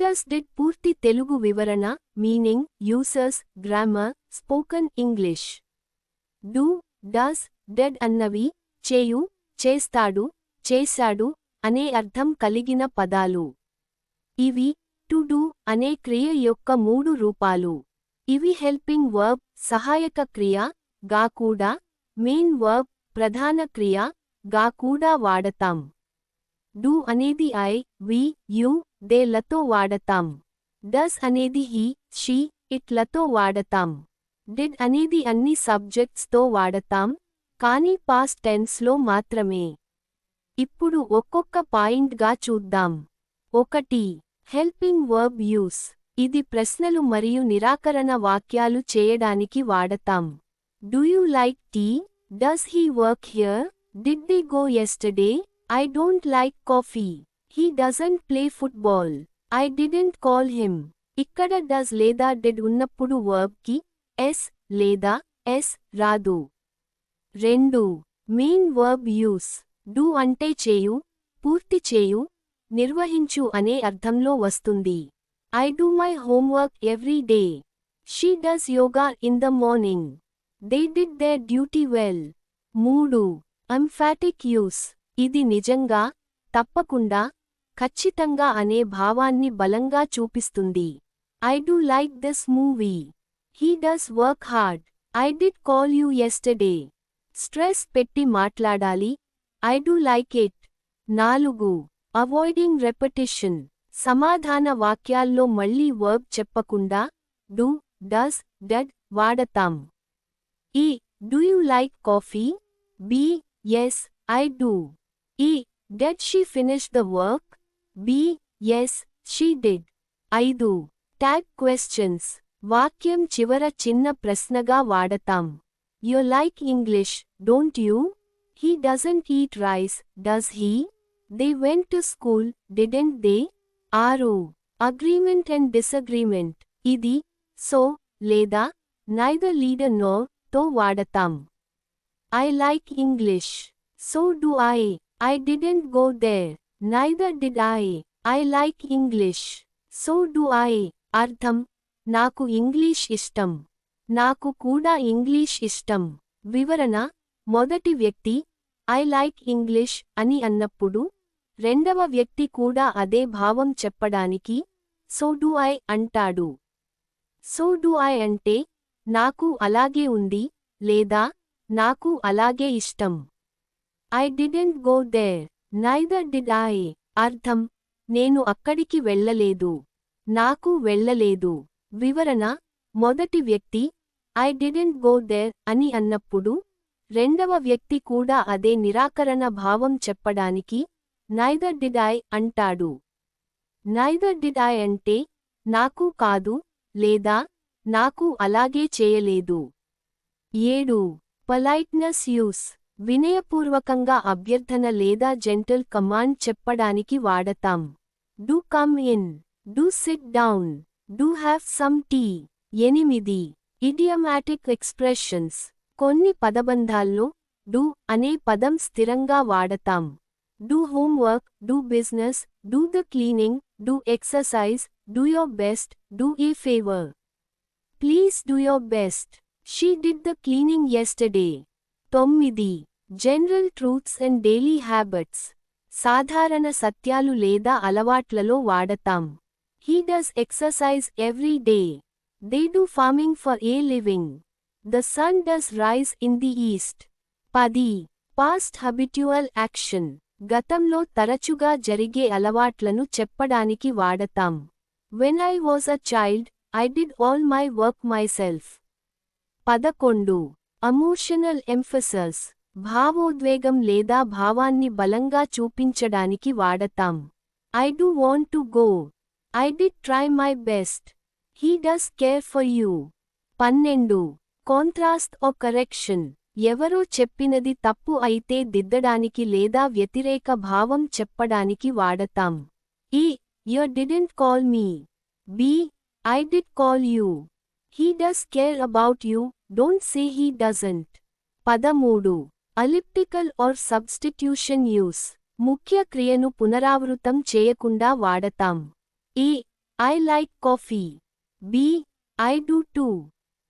Does did పూర్తి తెలుగు వివరణ meaning users grammar spoken English do does did అన్నవి చేయు చేస్తాడు చేశాడు అనే అర్థం కలిగిన పదాలు. ఇవి టు డూ అనే క్రియ యొక్క మూడు రూపాలు. ఇవి హెల్పింగ్ వర్బ్ సహాయక క్రియ గా కూడా మెయిన్ వర్బ్ ప్రధాన క్రియ గా కూడా వాడతాం. డు అనేది ఐ వి యు దే లతో వాడతాం. డస్ అనేది హీ షీ ఇట్లతో వాడతాం. డిడ్ అనేది అన్ని సబ్జెక్ట్స్తో వాడతాం కానీ పాస్ట్ టెన్స్లో మాత్రమే. ఇప్పుడు ఒక్కొక్క పాయింట్గా చూద్దాం. ఒకటి హెల్పింగ్ వర్బ్ యూస్. ఇది ప్రశ్నలు మరియు నిరాకరణ వాక్యాలు చేయడానికి వాడతాం. Do you like tea? Does he work here? Did they go yesterday I don't like coffee he doesn't play football I didn't call him ఇక్కడ డస్ లేదా డెడ్ ఉన్నప్పుడు వర్బ్కి ఎస్ లేదా ఎస్ రాదు. రెండు. మెయిన్ వర్బ్ యూస్ డూ అంటే చేయు పూర్తి చేయు నిర్వహించు అనే అర్థంలో వస్తుంది. I do my homework every day she does yoga in the morning they did their duty well మూడు. అంఫాటిక్ యూస్ ఇది నిజంగా తప్పకుండా ఖచ్చితంగా అనే భావాన్ని బలంగా చూపిస్తుంది. I do like this movie he does work hard I did call you yesterday stress పెట్టి మాట్లాడాలి. ఐ డూ లైక్ ఇట్ నాలుగు. అవాయిడింగ్ రెపటిషన్ సమాధాన వాక్యాల్లో మళ్ళీ వర్బ్ చెప్పకుండా డూ డస్ డడ్ వాడతాం. A do you like coffee B yes I do A did she finish the work B yes she did ఐదు tag questions వాక్యం చివర చిన్న ప్రశ్నగా వాడతాం you like English don't you he doesn't eat rice does he they went to school didn't they ఆరు agreement and disagreement ఇది so లేదా neither లీడర్ నో తో వాడతాం I like English so do I I didn't go there. Neither did I I like English so do I అర్థం? నాకు English ఇష్టం. నాకు కూడా ఇంగ్లీష్ ఇష్టం. వివరణ? మొదటి వ్యక్తి ఐ లైక్ ఇంగ్లీష్ అని అన్నప్పుడు రెండవ వ్యక్తి కూడా అదే భావం చెప్పడానికి సో డు ఐ అంటాడు. సో డు ఐ అంటే నాకు అలాగే ఉంది లేదా నాకు అలాగే ఇష్టం I didn't go there neither did I అర్థం. నేను అక్కడికి వెళ్ళలేదు. నాకు వెళ్ళలేదు. వివరణ. మొదటి వ్యక్తి ఐ డిడెంట్ గో దేర్ అని అన్నప్పుడు రెండవ వ్యక్తి కూడా అదే నిరాకరణ భావం చెప్పడానికి నైదర్ డిడ్ ఐ అంటాడు. నైదర్ డిడ్ ఐ అంటే నాకు కాదు లేదా నాకు అలాగే చేయలేదు. ఏడు. పొలైట్నెస్ యూస్ వినయపూర్వకంగా అభ్యర్థన లేదా జెంటల్ కమాండ్ చెప్పడానికి వాడతాం. Do come in do sit down do have some tea ఎనిమిది. ఇడియమాటిక్ ఎక్స్ప్రెషన్స్ కొన్ని పదబంధాల్లో డూ అనే పదం స్థిరంగా వాడతాం. Do homework do business do the cleaning do exercise do your best do a favour. Please do your best. She did the cleaning yesterday. తొమ్మిది. General truths and daily habits. సాధారణ సత్యాలు లేదా అలవాట్లలో వాడతాం. He does exercise every day. They do farming for a living. The sun does rise in the east. పది. Past habitual action. గతంలో తరచుగా జరిగే అలవాట్లను చెప్పడానికి వాడతాం. When I was a child I did all my work myself పదకొండు. Emotional emphasis భావోద్వేగం లేదా భావాన్ని బలంగా చూపించడానికి వాడతాం. I do want to go I did try my best he does care for you పన్నెండు. కాంట్రాస్ట్ ఓ కరెక్షన్ ఎవరో చెప్పినది తప్పు అయితే దిద్దడానికి లేదా వ్యతిరేక భావం చెప్పడానికి వాడతాం. A you didn't call me B I did call you he does care about you don't say he doesn't పదమూడు. Elliptical or substitution use. ముఖ్య క్రియను పునరావృతం చేయకుండా వాడతాం. A I like coffee B I do too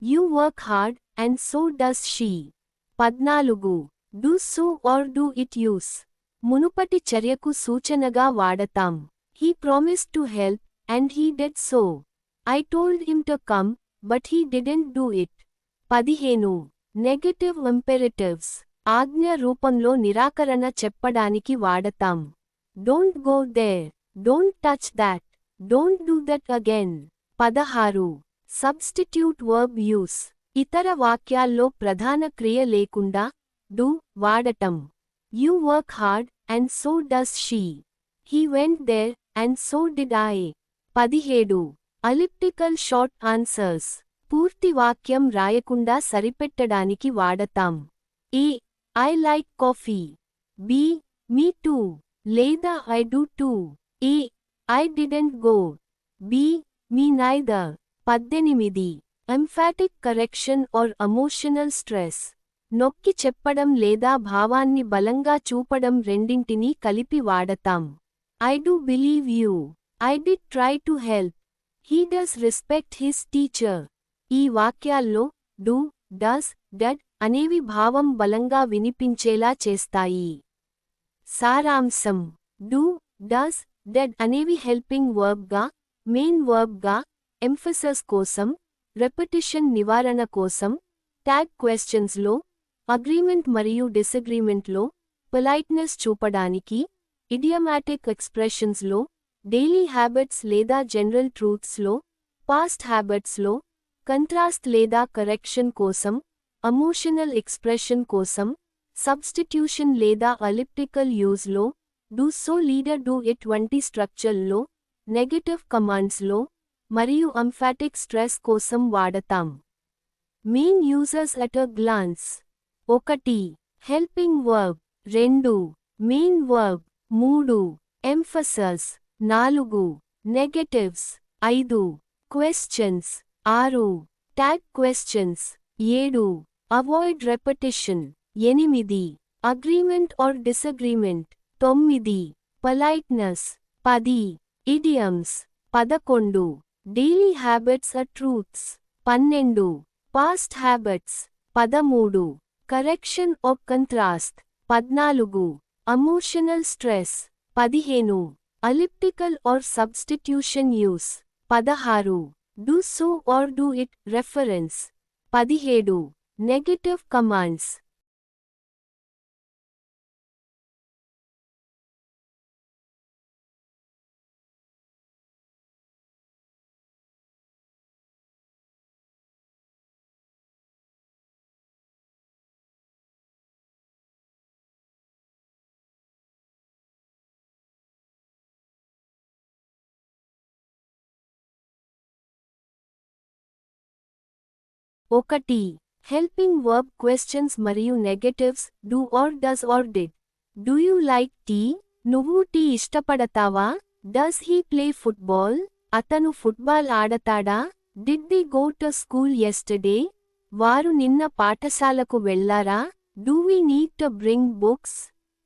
you work hard and so does she పద్నాలుగు. Do so or do it use మునుపటి చర్యకు సూచనగా వాడతాం. He promise to help and he did so I told him to come but he didn't do it పదిహేను. Negative imperatives ఆజ్ఞ రూపంలో నిరాకరణ చెప్పడానికి వాడతాం. Don't go there don't touch that don't do that again పదహారు. సబ్స్టిట్యూట్ వర్బ్ యూస్ ఇతర వాక్యాల్లో ప్రధాన క్రియ లేకుండా డూ వాడటం. You work hard and so does she he went there and so did I పదిహేడు. అలిప్టికల్ షార్ట్ ఆన్సర్స్ పూర్తి వాక్యం రాయకుండా సరిపెట్టడానికి వాడతాం. A I like coffee B me too లేదా I do too A I didn't go B me neither పద్దెనిమిది. Emphatic correction or emotional stress నొక్కి చెప్పడం లేదా భావాన్ని బలంగా చూపడం రెండింటినీ కలిపి వాడతాం. I do believe you I did try to help he does respect his teacher ఈ వాక్యాల్లో డూ డస్ డెడ్ అనేవి భావం బలంగా వినిపించేలా చేస్తాయి. సారాంశం. డు డస్ డెడ్ అనేవి హెల్పింగ్ వర్బ్గా మెయిన్ వర్బ్గా ఎంఫసస్ కోసం రెపిటిషన్ నివారణ కోసం ట్యాగ్ క్వశ్చన్స్లో అగ్రీమెంట్ మరియు డిసగ్రీమెంట్లో పొలైట్నెస్ చూపడానికి ఇడియమాటిక్ ఎక్స్ప్రెషన్స్లో డైలీ హ్యాబిట్స్ లేదా జనరల్ ట్రూత్స్లో పాస్ట్ హ్యాబిట్స్లో కంట్రాస్ట్ లేదా కరెక్షన్ కోసం అమోషనల్ ఎక్స్ప్రెషన్ కోసం సబ్స్టిట్యూషన్ లేదా అలిప్టికల్ యూజ్లో do so leader do it వంటి స్ట్రక్చర్లో నెగటివ్ కమాండ్స్లో మరియు అంఫాటిక్ స్ట్రెస్ కోసం వాడతాం. Main users at a glance ఒకటి హెల్పింగ్ వర్బ్ రెండు మెయిన్ వర్బ్ మూడు ఎంఫసస్ నాలుగు నెగటివ్స్ ఐదు క్వశ్చన్స్ ఆరు ట్యాగ్ క్వశ్చన్స్ ఏడు అవాయిడ్ రెపటిషన్ ఎనిమిది అగ్రీమెంట్ ఆర్ డిసగ్రీమెంట్ తొమ్మిది పొలైట్నెస్ పది ఇడియమ్స్ పదకొండు డైలీ హ్యాబిట్స్ అ ట్రూత్స్ పన్నెండు పాస్ట్ హ్యాబిట్స్ పదమూడు కరెక్షన్ ఆఫ్ కంట్రాస్ట్ పద్నాలుగు అమోషనల్ స్ట్రెస్ పదిహేను అలిప్టికల్ ఆర్ సబ్స్టిట్యూషన్ యూస్ పదహారు do so or do it reference పదిహేడు నెగటివ్ కమాండ్స్ ఒకటి హెల్పింగ్ వర్బ్ క్వశ్చన్స్ మరియు negatives do or does or did do you like tea నువ్వు tea ఇష్టపడతావా? Does he play football అతను football ఆడతాడా? Did they go to school yesterday వారు నిన్న పాఠశాలకు వెళ్ళారా do we need to bring books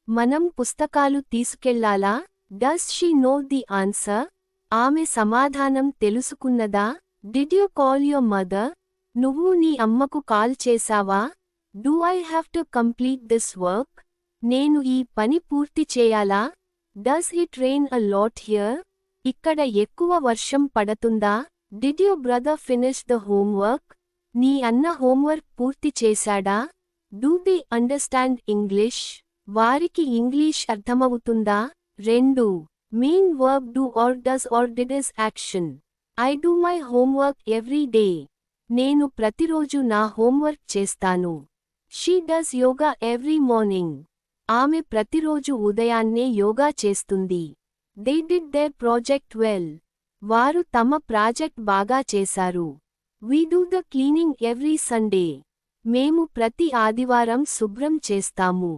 మనం పుస్తకాలు తీసుకెళ్ళాలా? Does she know the answer ఆమె సమాధానం తెలుసుకున్నదా? Did you call your mother నువ్వు నీ అమ్మకు కాల్ చేశావా? Do I have to complete this work? నేను ఈ పని పూర్తి చేయాలా? Does it rain a lot here? ఇక్కడ ఎక్కువ వర్షం పడుతుందా? Did you brother finish the homework? నీ అన్న హోంవర్క్ పూర్తి చేశాడా? Do the understand English? వారికి ఇంగ్లీష్ అర్థమవుతుందా? రెండు. Main work do or does or did is action? I do my homework every day. నేను ప్రతిరోజు నా హోంవర్క్ చేస్తాను. She does yoga every morning. ఆమె ప్రతిరోజు ఉదయాన్నే యోగా చేస్తుంది. They did their project well. వారు తమ ప్రాజెక్ట్ బాగా చేశారు. We do the cleaning every Sunday. మేము ప్రతి ఆదివారం శుభ్రం చేస్తాము.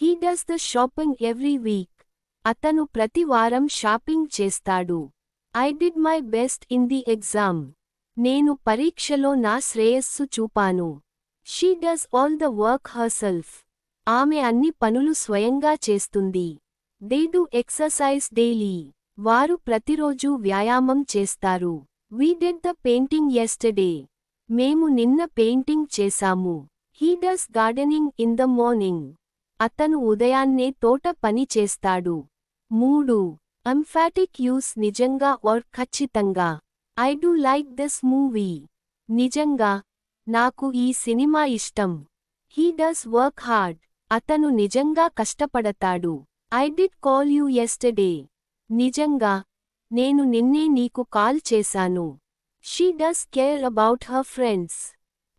He does the shopping every week. అతను ప్రతి వారం షాపింగ్ చేస్తాడు. I did my best in the exam. నేను పరీక్షలో నా శ్రేయస్సు చూపాను. She does all the work herself ఆమె అన్ని పనులు స్వయంగా చేస్తుంది. దే డు ఎక్సర్సైజ్ డైలీ వారు ప్రతిరోజూ వ్యాయామం చేస్తారు. We did the painting yesterday మేము నిన్న పెయింటింగ్ చేశాము. He does gardening in the morning అతను ఉదయాన్నే తోట పని చేస్తాడు. మూడు అంఫాటిక్ యూస్ నిజంగా ఆర్ ఖచ్చితంగా. I do like this movie. నిజంగా నాకు ఈ సినిమా ఇష్టం. He does work hard. అతను నిజంగా కష్టపడతాడు. I did call you yesterday నిజంగా నేను నిన్నే నీకు కాల్ చేశాను. She does care about her friends.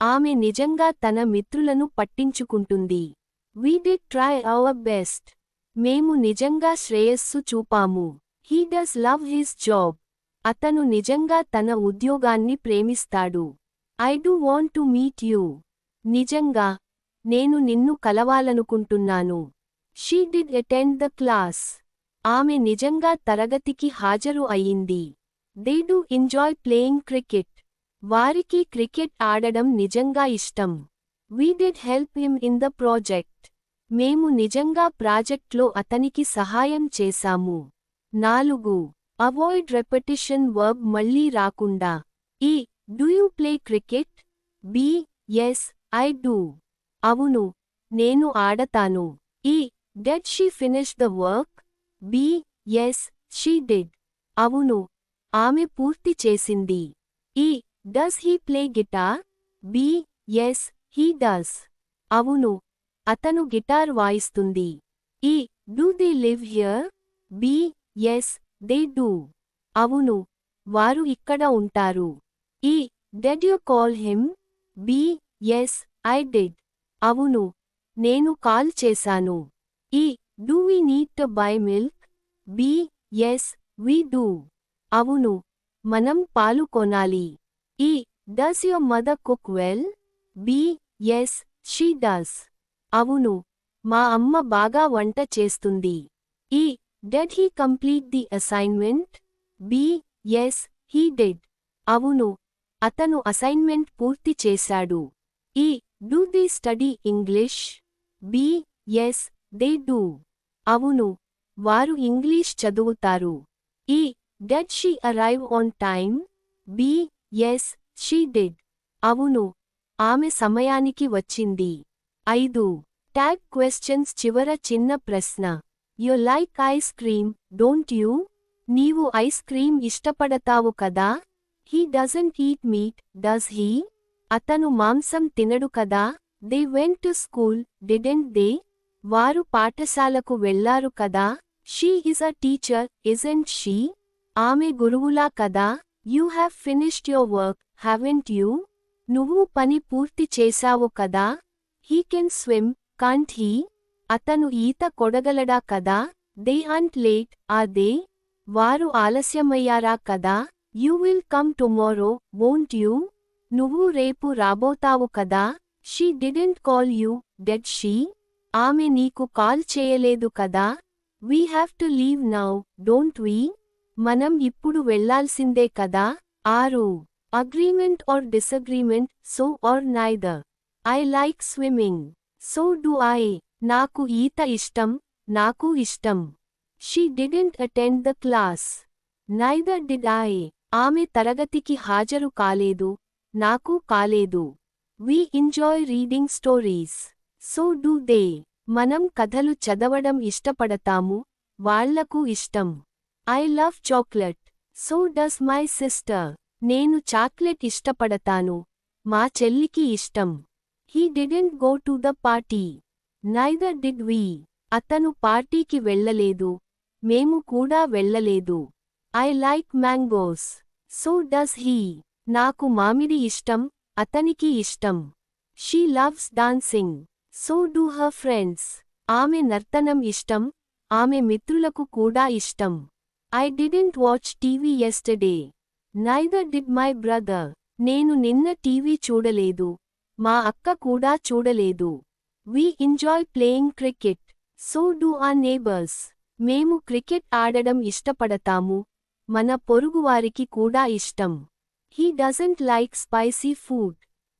ఆమె నిజంగా తన మిత్రులను పట్టించుకుంటుంది. We did try our best. మేము నిజంగా శ్రేయస్సు చూపాము. He does love his job. అతను నిజంగా తన ఉద్యోగాన్ని ప్రేమిస్తాడు. I do want to meet you. నిజంగా నేను నిన్ను కలవాలనుకుంటున్నాను. She did attend the class. ఆమె నిజంగా తరగతికి హాజరు అయింది they do enjoy playing cricket. వారికి క్రికెట్ ఆడడం నిజంగా ఇష్టం. We did help him in the project. మేము నిజంగా ప్రాజెక్ట్లో అతనికి సహాయం చేశాము. నాలుగు అవాయిడ్ రెపెటిషన్ వర్బ్ మళ్ళీ రాకుండా. A do you play cricket B yes I do అవును నేను ఆడతాను. A did she finish the work B yes she did అవును ఆమె పూర్తి చేసింది. A does he play guitar B yes he does అవును అతను guitar వాయిస్తుంది. A do they live here B yes they do. అవును వారు ఇక్కడ ఉంటారు. A did you call him? B yes I did. అవును నేను కాల్ చేశాను. A do we need to buy milk? B yes we do. అవును మనం పాలు కొనాలి. A does your mother cook well? B yes she does. అవును మా అమ్మ బాగా వంట చేస్తుంది. A did he complete the assignment B yes he did అవును. అతను అసైన్మెంట్ పూర్తి చేశాడు. A do they study English B yes they do అవును. వారు ఇంగ్లీష్ చదువుతారు. A did she arrive on time B yes she did అవును. ఆమె సమయానికి వచ్చింది. ఐదు. ట్యాగ్ క్వశ్చన్స్ చివర చిన్న ప్రశ్న. You like ice cream don't you? నీవు ఐస్ క్రీమ్ ఇష్టపడతావు కదా? He doesn't eat meat does he? అతను మాంసం తినడు కదా? They went to school didn't they? వారు పాఠశాలకు వెళ్ళారు కదా? She is a teacher isn't she? ఆమె గురువులా కదా? You have finished your work haven't you? నువ్వు పని పూర్తి చేశావు కదా? He can swim can't he? అతను ఈత కొడగలడా కదా? దే అంట్ లేట్. ఆ దే? వారు ఆలస్యమయ్యారా కదా? You will come tomorrow won't you? నువ్వు రేపు రాబోతావు కదా? She didn't call you did she? ఆమె నీకు కాల్ చేయలేదు కదా? We have to leave now don't we? మనం ఇప్పుడు వెళ్ళాల్సిందే కదా? ఆరు. Agreement or disagreement so or neither. I like swimming. So do I. నాకు ఈత ఇష్టం నాకు ఇష్టం. She didn't attend the class neither did I ఆమె తరగతికి హాజరు కాలేదు నాకు కాలేదు. We enjoy reading stories so do they మనం కథలు చదవడం ఇష్టపడతాము వాళ్ళకు ఇష్టం. I love chocolate so does my sister నేను చాక్లెట్ ఇష్టపడతాను మా చెల్లికి ఇష్టం. He didn't go to the party neither did we అతను పార్టీకి వెళ్ళలేదు. మేము కూడా వెళ్ళలేదు. I like mangoes so does he నాకు మామిడి ఇష్టం అతనికి ఇష్టం. She loves dancing so do her friends ఆమె నర్తనం ఇష్టం ఆమె మిత్రులకు కూడా ఇష్టం. I didn't watch TV yesterday neither did my brother నేను నిన్న టీవీ చూడలేదు. మా అక్క కూడా చూడలేదు. We enjoy playing cricket so do our neighbours మేము క్రికెట్ ఆడడం ఇష్టపడతాము. మన పొరుగువారికి కూడా ఇష్టం. He doesn't like spicy food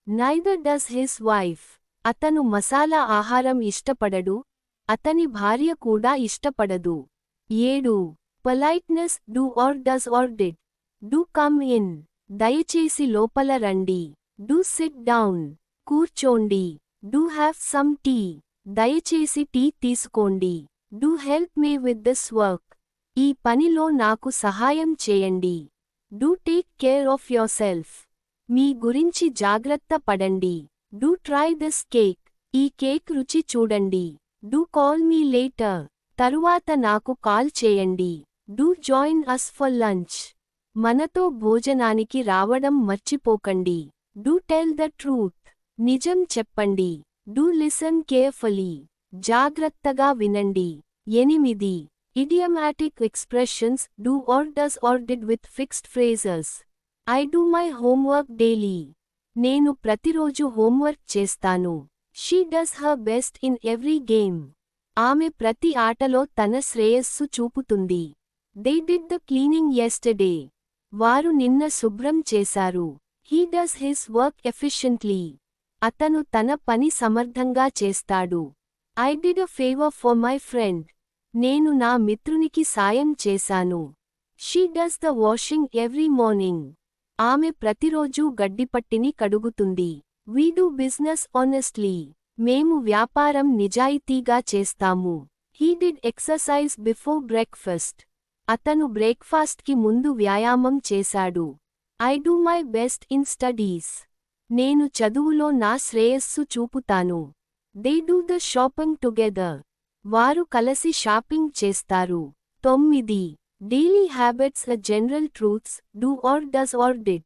neither does his wife అతను మసాలా ఆహారం ఇష్టపడడు. అతని భార్య కూడా ఇష్టపడదు. ఏడు. Politeness do or does or did do come in దయచేసి లోపల రండి. డూ సిట్ డౌన్ కూర్చోండి. డూ హ్యావ్ సమ్ టీ దయచేసి టీ తీసుకోండి. Do help me with this work ఈ పనిలో నాకు సహాయం చేయండి. Do take care of yourself మీ గురించి జాగ్రత్త పడండి. డూ ట్రై దిస్ కేక్ ఈ కేక్ రుచి చూడండి. డూ కాల్ మీ లేటర్ తరువాత నాకు కాల్ చేయండి. Do join us for lunch మనతో భోజనానికి రావడం మర్చిపోకండి. డూ టెల్ ద ట్రూత్ నిజం చెప్పండి. Do listen carefully. జాగ్రత్తగా వినండి. ఎనిమిది. Idiomatic expressions do or does or did with fixed phrases. I do my homework daily. నేను ప్రతిరోజు హోంవర్క్ చేస్తాను. She does her best in every game. ఆమె ప్రతి ఆటలో తన శ్రేయస్సు చూపుతుంది. They did the cleaning yesterday వారు నిన్న శుభ్రం చేశారు. He does his work efficiently. అతను తన పని సమర్థంగా చేస్తాడు. I did a favour for my friend. నేను నా మిత్రునికి సాయం చేశాను. She does the washing every morning. ఆమె ప్రతిరోజూ గడ్డిపట్టిని కడుగుతుంది. We do business honestly. మేము వ్యాపారం నిజాయితీగా చేస్తాము. He did exercise before breakfast. అతను బ్రేక్ఫాస్ట్కి ముందు వ్యాయామం చేశాడు. I do my best in studies. నేను చదువులో నా శ్రేయస్సు చూపుతాను. They do the shopping together. వారు కలసి షాపింగ్ చేస్తారు. తొమ్మిది. Daily habits a general truths. Do or does or did.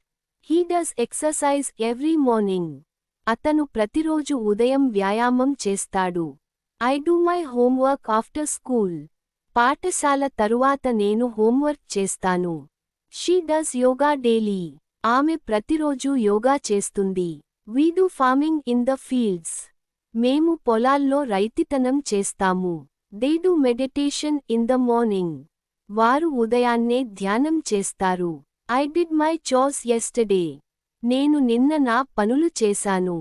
He does exercise every morning. అతను ప్రతిరోజు ఉదయం వ్యాయామం చేస్తాడు. I do my homework after school. పాఠశాల తరువాత నేను హోంవర్క్ చేస్తాను. She does yoga daily. ఆమె ప్రతిరోజూ యోగా చేస్తుంది. We do farming in the fields. మేము పొలాల్లో రైతితనం చేస్తాము. They do meditation in the morning. వారు ఉదయాన్నే ధ్యానం చేస్తారు. ఐ డిడ్ మై చాస్ ఎస్టర్డే. నేను నిన్న నా పనులు చేశాను.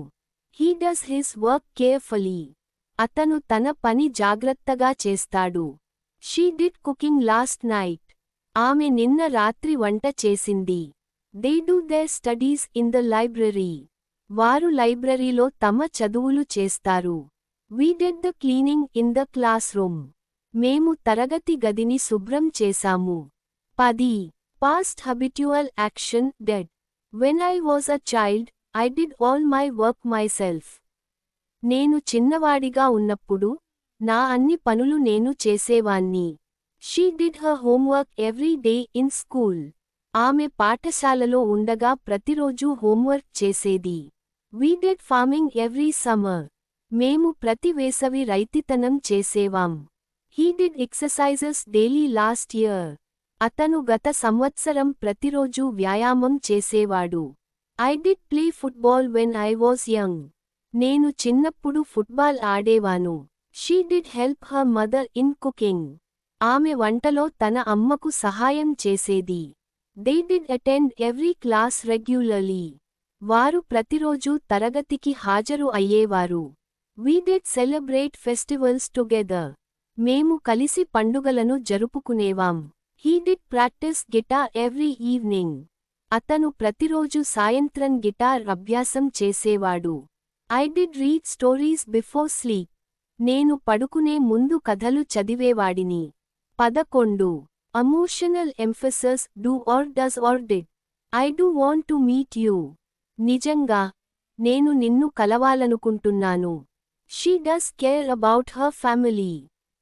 He does his work carefully. అతను తన పని జాగ్రత్తగా చేస్తాడు. She did cooking last night. ఆమె నిన్న రాత్రి వంట చేసింది. They do their studies in the library వారు లైబ్రరీలో తమ చదువులు చేస్తారు. We did the cleaning in the classroom మేము తరగతి గదిని శుభ్రం చేశాము. పది. Past habitual action did when I was a child I did all my work myself నేను చిన్నవాడిగా ఉన్నప్పుడు నా అన్ని పనులు నేను చేసేవాన్ని she did her homework every day in school ఆమె పాఠశాలలో ఉండగా ప్రతిరోజూ హోంవర్క్ చేసేది. We did farming every summer. మేము ప్రతి వేసవి రైతితనం చేసేవాం. He did exercises daily last year. అతను గత సంవత్సరం ప్రతిరోజూ వ్యాయామం చేసేవాడు. I did play football when I was young. నేను చిన్నప్పుడు football ఆడేవాను. She did help her mother in cooking. ఆమె వంటలో తన అమ్మకు సహాయం చేసేది. They did attend every class regularly వారు ప్రతిరోజూ తరగతికి హాజరు అయ్యేవారు. We did celebrate festivals together మేము కలిసి పండుగలను జరుపుకునేవాం. He did practise guitar every evening అతను ప్రతిరోజు సాయంత్రం గిటార్ అభ్యాసం చేసేవాడు. I did read stories before sleep నేను పడుకునే ముందు కథలు చదివేవాడిని. పదకొండు emotional emphasis do or does or did I do want to meet you నిజంగా నేను నిన్ను కలవాలనుకుంటున్నాను. She does care about her family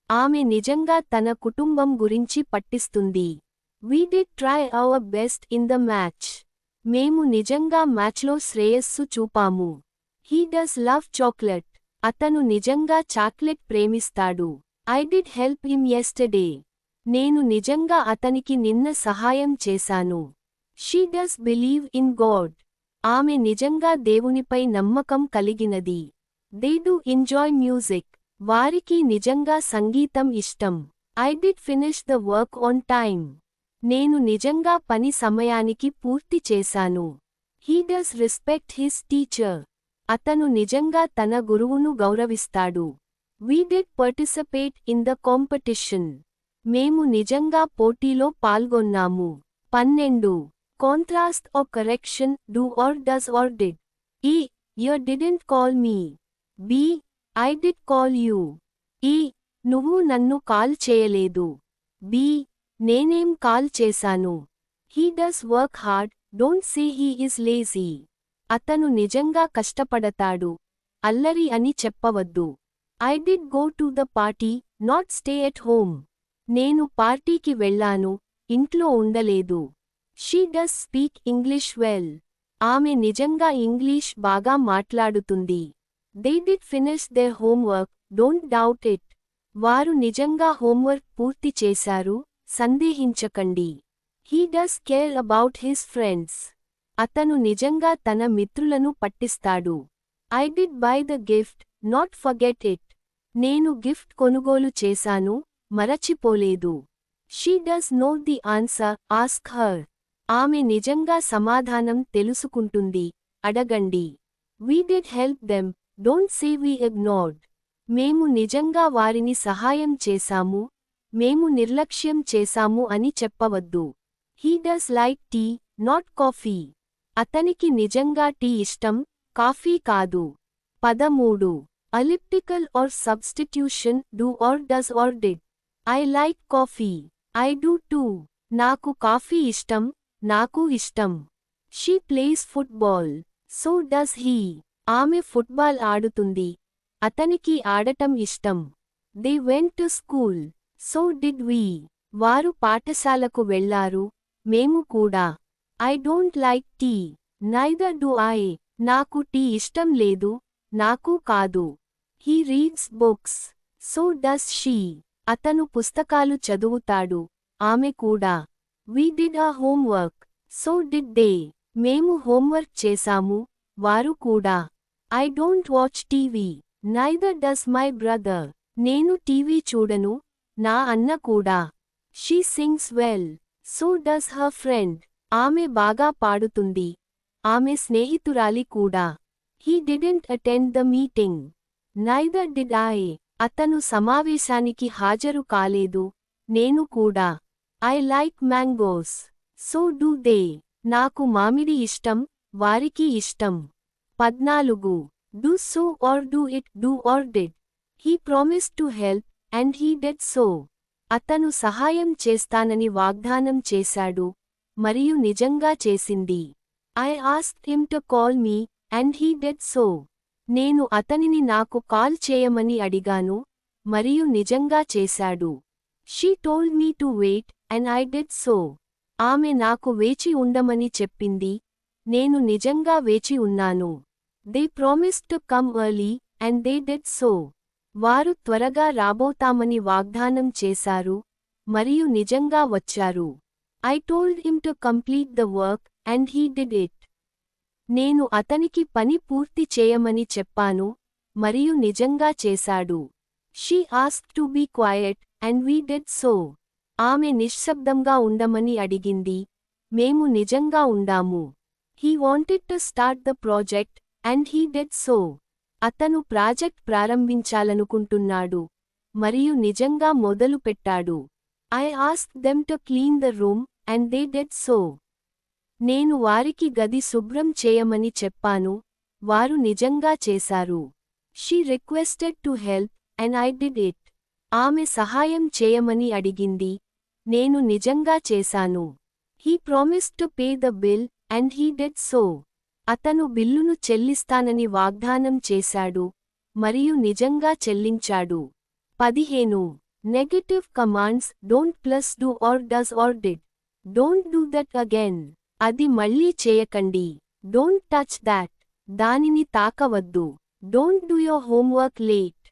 ఆమె నిజంగా తన కుటుంబం గురించి పట్టిస్తుంది. We did try our best in the match మేము నిజంగా మ్యాచ్లో శ్రేయస్సు చూపాము. హీ డస్ లవ్ చాక్లెట్ అతను నిజంగా చాక్లెట్ ప్రేమిస్తాడు. I did help him yesterday నేను నిజంగా అతనికి నిన్న సహాయం చేశాను. She does believe in God ఆమె నిజంగా దేవునిపై నమ్మకం కలిగినది. దే డు ఎంజాయ్ మ్యూజిక్ వారికి నిజంగా సంగీతం ఇష్టం. I did finish the work on time నేను నిజంగా పని సమయానికి పూర్తి చేశాను. He does respect his teacher అతను నిజంగా తన గురువును గౌరవిస్తాడు. We did participate in the competition మేము నిజంగా పోటీలో పాల్గొన్నాము. పన్నెండు. Contrast or correction do or does or did. A you didn't call me. B I did call you. A నువ్వు నన్ను కాల్ చేయలేదు. బి నేనేం కాల్ చేశాను. He does work hard don't say he is lazy. అతను నిజంగా కష్టపడతాడు. అల్లరి అని చెప్పవద్దు. I did go to the party not stay at home. నేను పార్టీకి వెళ్ళాను ఇంట్లో ఉండలేదు. She does speak English well. ఆమె నిజంగా ఇంగ్లీష్ బాగా మాట్లాడుతుంది. They did finish they homework don't doubt it. వారు నిజంగా హోంవర్క్ పూర్తి చేశారు సందేహించకండి. He does care about his friends. అతను నిజంగా తన మిత్రులను పట్టిస్తాడు. I did buy the gift not forget it. నేను గిఫ్ట్ కొనుగోలు చేశాను మరచిపోలేదు. She does know the answer ask her ఆమె నిజంగా సమాధానం తెలుసుకుంటుంది. అడగండి. We did help them don't say we ignored మేము నిజంగా వారిని సహాయం చేశాము. మేము నిర్లక్ష్యం చేశాము అని చెప్పవద్దు. He does like tea not coffee అతనికి నిజంగా టీ ఇష్టం కాఫీ కాదు. పదమూడు. Elliptical or substitution do or does or did I like coffee I do too నాకు కాఫీ ఇష్టం నాకు ఇష్టం. She plays football so does he ఆమె ఫుట్బాల్ ఆడుతుంది. అతనికి ఆడటం ఇష్టం. They went to school so did we వారు పాఠశాలకు వెళ్ళారు మేము కూడా. I don't like tea neither do I నాకు టీ ఇష్టం లేదు. నాకు కాదు. He reads books so does she అతను పుస్తకాలు చదువుతాడు. ఆమె కూడా we did a homework so did they మేము హోంవర్క్ చేశాము. వారు కూడా I don't watch TV neither does my brother నేను టీవీ చూడను. నా అన్న కూడా she sings well so does her friend ఆమె బాగా పాడుతుంది. ఆమె స్నేహితురాలి కూడా. He didn't attend the meeting neither did I అతను సమావేశానికి హాజరు కాలేదు. నేను కూడా. I like mangoes. So do they. నాకు మామిడి ఇష్టం వారికి ఇష్టం. పద్నాలుగు. Do so or do it do or did. He promise to help and he did so. అతను సహాయం చేస్తానని వాగ్దానం చేశాడు మరియు నిజంగా చేసింది. I ask him to call me and he did so. నేను అతనిని నాకు కాల్ చేయమని అడిగాను మరియు నిజంగా చేశాడు. She told me to wait and I did so ఆమె నాకు వేచి ఉండమని చెప్పింది. నేను నిజంగా వేచి ఉన్నాను. They promise to come early and they did so వారు త్వరగా రాబోతామని వాగ్దానం చేశారు మరియు నిజంగా వచ్చారు. I told him to complete the work and he did it నేను అతనికి పని పూర్తి చేయమని చెప్పాను మరియు నిజంగా చేశాడు. She ask to be quiet and we did so ఆమె నిశ్శబ్దంగా ఉండమని అడిగింది. మేము నిజంగా ఉండాము. He wanted to start the project and he did so అతను ప్రాజెక్ట్ ప్రారంభించాలనుకుంటున్నాడు మరియు నిజంగా మొదలుపెట్టాడు. I ask them to clean the room and they did so నేను వారికి గది శుభ్రం చేయమని చెప్పాను వారు నిజంగా చేశారు. She requested to help and I did it. ఆమె సహాయం చేయమని అడిగింది. నేను నిజంగా చేశాను. He promise to pay the bill and he did so. అతను బిల్లును చెల్లిస్తానని వాగ్దానం చేశాడు మరియు నిజంగా చెల్లించాడు. పదిహేను. Negative commands don't plus do or does or did. Don't do that again. అది మళ్ళీ చేయకండి. డోంట్ టచ్ దాట్ దానిని తాకవద్దు. Don't do your homework late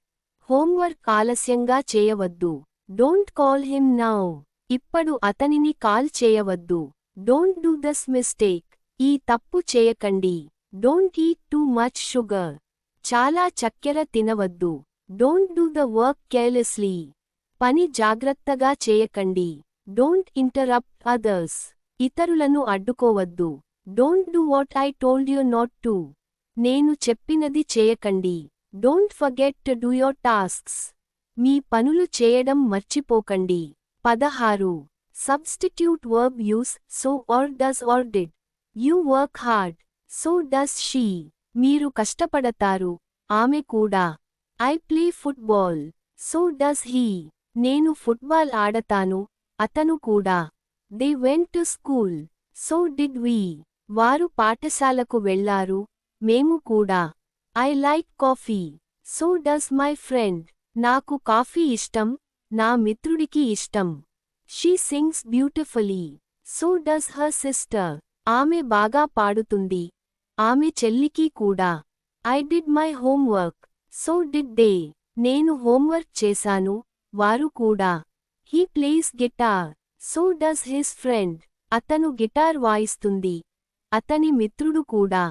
homework ఆలస్యంగా చేయవద్దు. డోంట్ కాల్ హిమ్ నౌ ఇప్పుడు అతనిని కాల్ చేయవద్దు. డోంట్ డూ దస్ మిస్టేక్ ఈ తప్పు చేయకండి. Don't eat too much sugar చాలా చక్కెర తినవద్దు. Don't do the work carelessly పని జాగ్రత్తగా చేయకండి. డోంట్ ఇంటరప్ట్ అదర్స్ ఇతరులను అడ్డుకోవద్దు. Don't do what I told you not to. నేను చెప్పినది చేయకండి. Don't forget to do your tasks. మీ పనులు చేయడం మర్చిపోకండి. పదహారు. Substitute verb use so or does or did. You work hard. So does she. మీరు కష్టపడతారు. ఆమె కూడా. I play football. So does he. నేను ఫుట్బాల్ ఆడతాను. అతను కూడా. They went to school so did we వారు పాఠశాలకు వెళ్ళారు మేము కూడా. I like coffee so does my friend నాకు కాఫీ ఇష్టం. నా మిత్రుడికి ఇష్టం. She sings beautifully so does her sister ఆమె బాగా పాడుతుంది. ఆమె చెల్లికి కూడా. I did my homework so did they నేను హోంవర్క్ చేశాను. వారు కూడా. He plays guitar so does his friend అతను గిటార్ వాయిస్తుంది. అతని మిత్రుడు కూడా.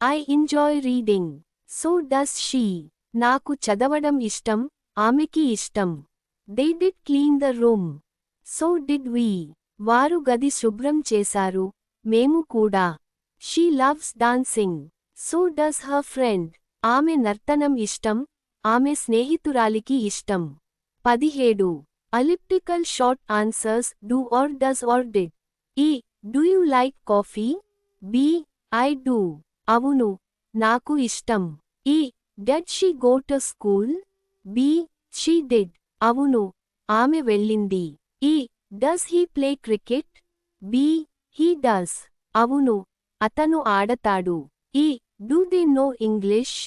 I enjoy reading so does she నాకు చదవడం ఇష్టం. ఆమెకి ఇష్టం. They did clean the room so did we వారు గది శుభ్రం చేశారు. మేము కూడా. She loves dancing so does her friend ఆమె నర్తనం ఇష్టం. ఆమె స్నేహితురాలికి ఇష్టం. పదిహేడు. Elliptical short answers do or does or did E do you like coffee B I do అవును నాకు ఇష్టం. E did she go to school B she did అవును ఆమె వెళ్ళింది. E does he play cricket B he does అవును అతను ఆడతాడు. E do they know English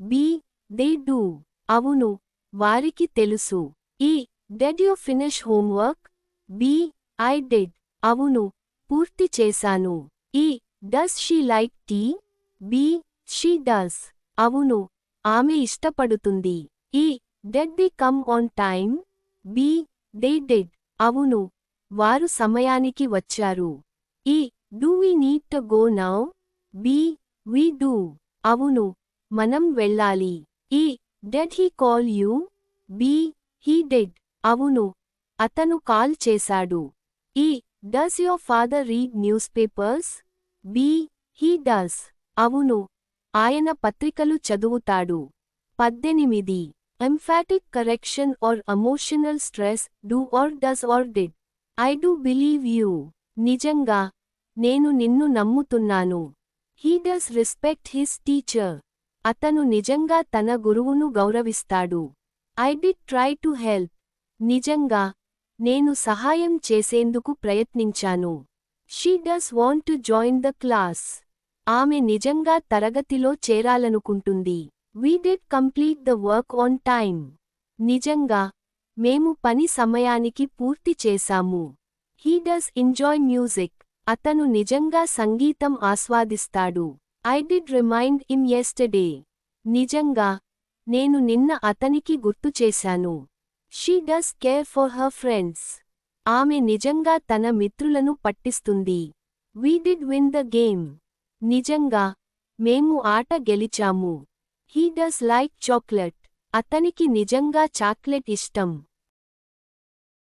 B they do అవును వారికి తెలుసు. E did you finish homework B I did అవును పూర్తి చేశాను. E does she like tea B she does అవును ఆమె ఇష్టపడుతుంది. E did they come on time B they did అవును వారు సమయానికి వచ్చారు. E do we need to go now B we do అవును మనం వెళ్ళాలి. E did he call you B he did అవును అతను కాల్ చేశాడు. E does your father read newspapers? B he does. అవును ఆయన పత్రికలు చదువుతాడు. పద్దెనిమిది emphatic correction or emotional stress do or does or did? I do believe you. నిజంగా నేను నిన్ను నమ్ముతున్నాను. He does respect his teacher. అతను నిజంగా తన గురువును గౌరవిస్తాడు. I did try to help. నిజంగా నేను సహాయం చేసేందుకు ప్రయత్నించాను. She does want to join the class ఆమె నిజంగా తరగతిలో చేరాలనుకుంటుంది. We did complete the work on time నిజంగా మేము పని సమయానికి పూర్తి చేశాము. హీ డస్ ఎంజాయ్ మ్యూజిక్ అతను నిజంగా సంగీతం ఆస్వాదిస్తాడు. I did remind him yesterday నిజంగా నేను నిన్న అతనికి గుర్తు చేశాను. She does care for her friends ఆమె నిజంగా తన మిత్రులను పట్టిస్తుంది. We did win the game నిజంగా మేము ఆట గెలిచాము. హీ డస్ లైక్ చాక్లెట్ అతనికి నిజంగా చాక్లెట్ ఇష్టం.